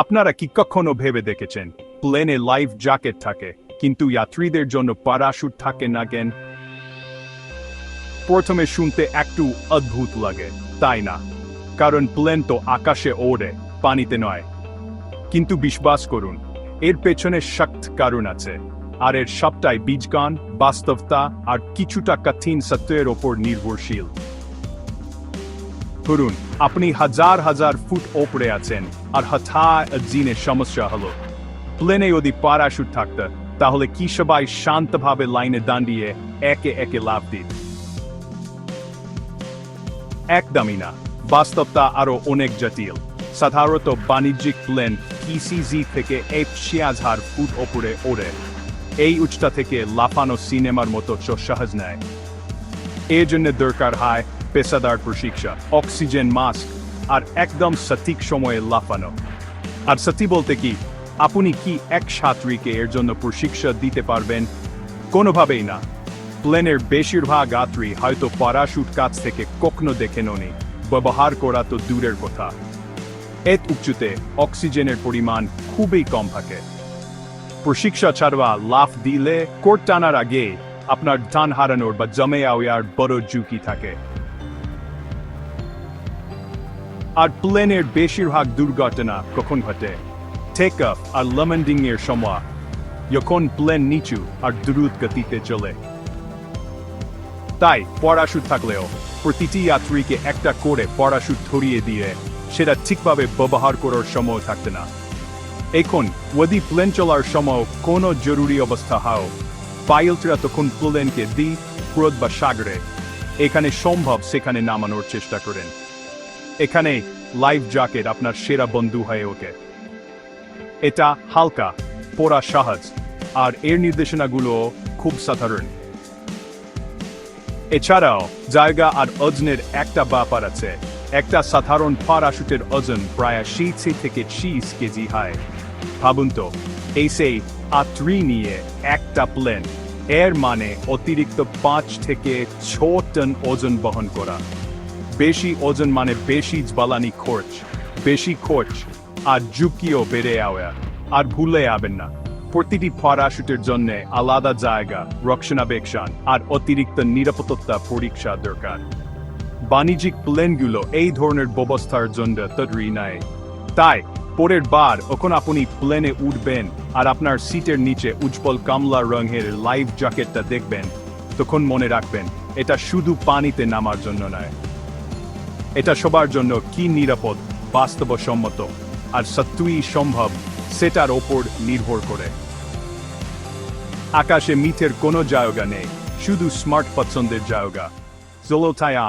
আপনারা কি কখনো ভেবে দেখেছেন, প্লেনে লাইফ জ্যাকেট থাকে, কিন্তু যাত্রীদের জন্য প্যারাশুট থাকে না কেন? প্রথমে শুনতে একটু অদ্ভুত লাগে, তাই না? কারণ প্লেন তো আকাশে ওড়ে, পানিতে নয়। কিন্তু বিশ্বাস করুন, এর পেছনে শক্ত কারণ আছে, আর এর সবটাই বীজগান, বাস্তবতা, আর কিছুটা কঠিন সত্যের ওপর নির্ভরশীল। ধরুন, আপনি হাজার হাজার ফুট ওপরে আছেন আর হঠাৎ জিনে সমস্যা হলো। প্লেনে যদি প্যারাশুট থাকত, তাহলে কি সবাই শান্তভাবে লাইনে দাঁড়িয়ে একে একে লাভ দিত? একদমই না। বাস্তবতা আরও অনেক জটিল। সাধারণত বাণিজ্যিক প্লেন পিসিজি থেকে একশি হাজার ফুট ওপরে ওড়ে। এই উচ্চতা থেকে লাফানো সিনেমার মতো সহজ নেয়। এর জন্য দরকার হয় পেশাদার প্রশিক্ষা অক্সিজেন মাস্ক, আর একদম সঠিক সময়ে লাফানো। আর সত্যি বলতে কি, আপনি কি এক ছাত্রীকে এর জন্য প্রশিক্ষা দিতে পারবেন? কোনোভাবেই না। প্লেনের বেশিরভাগ যাত্রী হয়তো প্যারাশুট কাছ থেকে কখনো দেখে নি। ব্যবহার করা তো দূরের কথা। এত উচ্চতে অক্সিজেনের পরিমাণ খুবই কম থাকে। প্রশিক্ষা ছাড়া লাফ দিলে কোট টানার আগে আপনার ধান হারানোর বা জমে আওয়ার বড় ঝুঁকি থাকে। আর প্লেনের বেশিরভাগ দুর্ঘটনা কখন ঘটে? টেক আপ আর লেমন্ডিং এর সময় যখন প্লেন নিচু আর দ্রুত গতিতে চলে। তাই প্যারাশুট থাকলেও প্রতিটি যাত্রীকে একটা করে প্যারাশুট ধরিয়ে দিয়ে সেটা ঠিকভাবে ব্যবহার করার সময় থাকতে না। এখন, যদি প্লেন চলার সময় কোনো জরুরি অবস্থা হয়, পাইলটরা তখন প্লেনকে দি ক্রোধ বা সাগরে, এখানে সম্ভব সেখানে নামানোর চেষ্টা করেন। এখানে লাইফ জ্যাকেট আপনার সেরা বন্ধু হয়ে ওঠে এটা হালকা, পড়া সহজ আর এর নির্দেশনাগুলো খুব সাধারণ। এছাড়াও, জায়গা আর ওজনের একটা ব্যাপার আছে। একটা সাধারণ প্যারাশুটের ওজন প্রায় শীতশি থেকে চিশ কেজি হয়। ভাবুন তো, এই সেই আত্রি নিয়ে একটা প্লেন এর মানে অতিরিক্ত পাঁচ থেকে ছ টন ওজন বহন করা। বেশি ওজন মানে বেশি জ্বালানি খরচ। বেশি খরচ। আর ঝুঁকিও বেড়ে আওয়া। আর ভুলে যাবেন না। প্রতিটি প্যারাশুটের জন্য আলাদা জায়গা, রক্ষণাবেক্ষণ আর অতিরিক্ত নিরাপত্তা পরীক্ষা দরকার। বাণিজ্যিক প্লেনগুলো এই ধরনের ব্যবস্থার জন্য তৈরি নেয় তাই, পরের বার যখন আপনি প্লেনে উঠবেন আর আপনার সিটের নিচে উজ্জ্বল কমলা রঙের লাইফ জ্যাকেটটা দেখবেন, তখন মনে রাখবেন, এটা শুধু পানিতে নামার জন্য নয়। এটা সবার জন্য কি নিরাপদ, বাস্তবসম্মত আর সত্যিই সম্ভব, সেটার ওপর নির্ভর করে। আকাশে মিথের কোনো জায়গা নেই, শুধু স্মার্ট পছন্দের জায়গা। জলতায়া